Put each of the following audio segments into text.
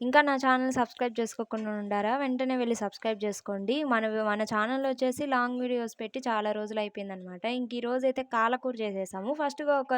ఇంకా నా channel subscribe చేసుకోకుండా ఉండారా? వెంటనే వెళ్ళి సబ్స్క్రైబ్ చేసుకోండి. మన మన ఛానల్ వచ్చేసి లాంగ్ వీడియోస్ పెట్టి చాలా రోజులు అయిపోయిందనమాట ఇంక ఈరోజైతే కాలకూర చేసేసాము. ఫస్ట్‌గా ఒక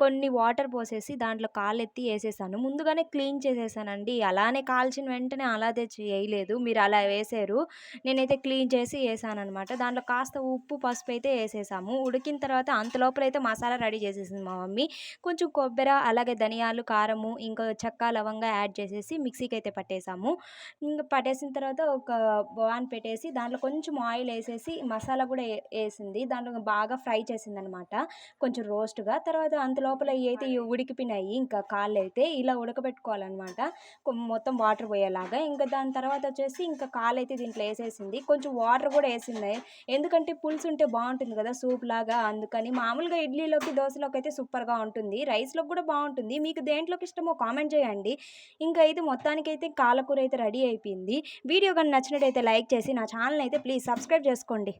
కొన్ని వాటర్ పోసేసి దాంట్లో కాళ్ళెత్తి వేసేసాను ముందుగానే క్లీన్ చేసేసానండి. అలానే కాల్చిన వెంటనే అలాగే చేయలేదు. మీరు అలా వేసారు నేనైతే క్లీన్ చేసి అనమాట దాంట్లో కాస్త ఉప్పు, పసుపు అయితే వేసేసాము ఉడికిన తర్వాత అంతలోపలైతే మసాలా రెడీ చేసేసింది మా మమ్మీ. కొంచెం కొబ్బరి అలాగే ధనియాలు, కారము, ఇంకా చెక్క, లవంగా యాడ్ చేసేసి మిక్సీకి అయితే పట్టేసాము. ఇంకా పట్టేసిన తర్వాత ఒక బాన్ పెట్టేసి దాంట్లో కొంచెం ఆయిల్ వేసేసి మసాలా కూడా వేసింది దాంట్లో బాగా ఫ్రై చేసిందనమాట. కొంచెం రోస్ట్‌గా. తర్వాత అంతలోపల ఇయైతే ఉడికిపోయినాయి. ఇంకా కాళ్ళైతే ఇలా ఉడకబెట్టుకోవాలన్నమాట మొత్తం వాటర్ పోయేలాగా. ఇంకా దాని తర్వాత వచ్చేసి ఇంకా కాళ్ళైతే దీంట్లో వేసేసింది కొంచెం వాటర్ కూడా వేసింది ఎందుకంటే పులుసు ఉంటే బాగుంటుంది కదా! సూప్ లాగా అందుకని. మామూలుగా ఇడ్లీలోకి, దోశలోకి అయితే సూపర్‌గా ఉంటుంది. రైస్‌లోకి కూడా బాగుంటుంది మీకు దేంట్లోకి ఇష్టమో కామెంట్ చేయండి. ఇంకా అయితే మొత్తానికైతే కాలకూర అయితే రెడీ అయిపోయింది. వీడియో కానీ నచ్చినట్టయితే లైక్ చేసి నా ఛానల్ అయితే ప్లీజ్ సబ్స్క్రైబ్ చేసుకోండి.